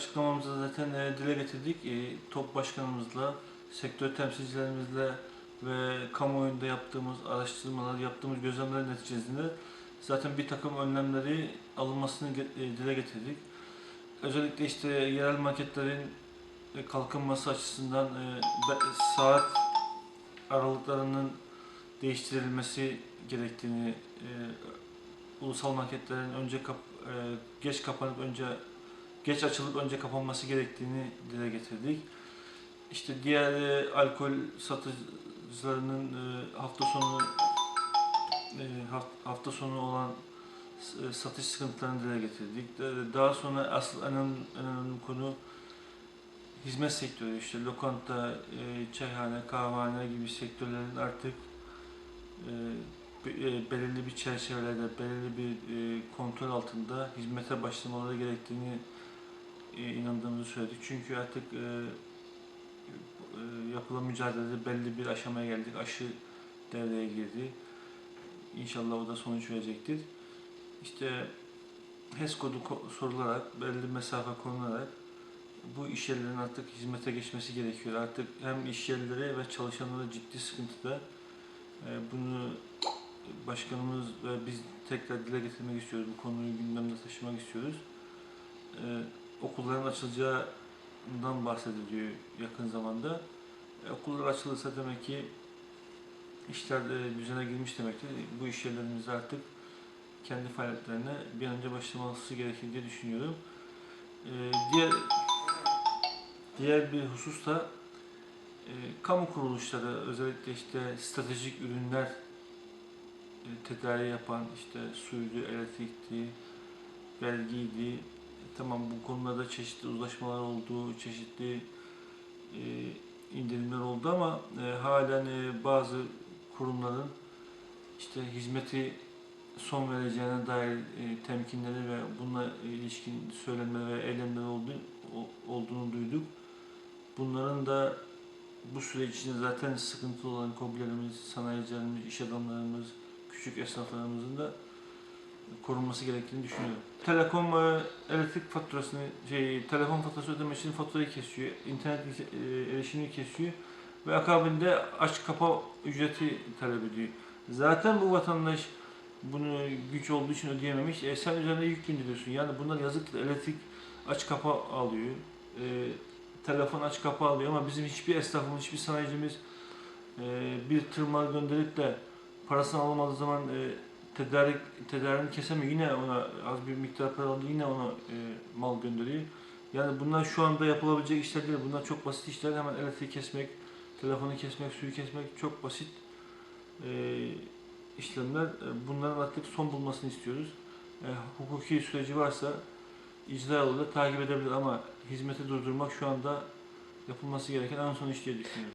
açıklamamızda zaten e, dile getirdik. E, top başkanımızla, sektör temsilcilerimizle ve kamuoyunda yaptığımız araştırmalar, yaptığımız gözlemler neticesinde zaten bir takım önlemleri alınmasını e, dile getirdik. Özellikle işte yerel marketlerin kalkınması açısından saat aralıklarının değiştirilmesi gerektiğini, ulusal marketlerin önce kap, geç kapanıp önce geç açılıp önce kapanması gerektiğini dile getirdik. İşte diğer e, alkol satıcılarının e, hafta sonu e, haft- hafta sonu olan e, satış sıkıntılarını dile getirdik. Daha sonra asıl önemli, önemli konu hizmet sektörü işte lokanta, e, çayhane, kahvehane gibi sektörlerin artık e, e, belirli bir çerçevelerde, belirli bir e, kontrol altında hizmete başlamaları gerektiğini inandığımızı söyledik. Çünkü artık e, e, yapılan mücadelede belli bir aşamaya geldik. Aşı devreye girdi. İnşallah o da sonuç verecektir. İşte HES kodu ko- sorularak, belli mesafe konularak bu iş yerlerinin artık hizmete geçmesi gerekiyor. Artık hem iş yerleri ve çalışanlara ciddi sıkıntıda. E, bunu başkanımız ve biz tekrar dile getirmek istiyoruz. Bu konuyu gündemde taşımak istiyoruz. Okulların açılacağından bahsediliyor yakın zamanda. E, okullar açılırsa demek ki işler e, düzene girmiş demektir. Bu iş yerlerimiz artık kendi faaliyetlerine bir an önce başlaması gerekir diye düşünüyorum. E, diğer diğer bir husus da e, kamu kuruluşları özellikle işte stratejik ürünler e, tedarik yapan işte suydu, elektrikti, vergiydi. Tamam bu konularda çeşitli uzlaşmalar oldu, çeşitli e, indirimler oldu ama e, halen e, bazı kurumların işte hizmeti son vereceğine dair e, temkinleri ve bununla ilişkin söylenme ve eylemler oldu, olduğunu duyduk. Bunların da bu süreç içinde zaten sıkıntılı olan kobilerimiz, sanayicilerimiz, iş adamlarımız, küçük esnaflarımızın da korunması gerektiğini düşünüyorum. Telekom e, elektrik faturasını, şey, telefon faturası ödemesi için faturayı kesiyor, internet e, erişimini kesiyor ve akabinde aç kapa ücreti talep ediyor. Zaten bu vatandaş bunu güç olduğu için ödeyememiş. E sen üzerine yük bindiriyorsun. Yani bunlar yazık elektrik aç kapa alıyor. E, telefon aç kapa alıyor ama bizim hiçbir esnafımız, hiçbir sanayicimiz e, bir tır mal gönderip de parasını alamadığı zaman e, tedarik tedarini kesemiyor. Yine ona az bir miktar para alıyor. Yine ona e, mal gönderiyor. Yani bunlar şu anda yapılabilecek işler değil. Bunlar çok basit işler. Hemen elektriği kesmek, telefonu kesmek, suyu kesmek çok basit e, işlemler. E, Bunların artık son bulmasını istiyoruz. E, hukuki süreci varsa icra yoluyla takip edebilir ama hizmeti durdurmak şu anda yapılması gereken en son iş diye düşünüyorum.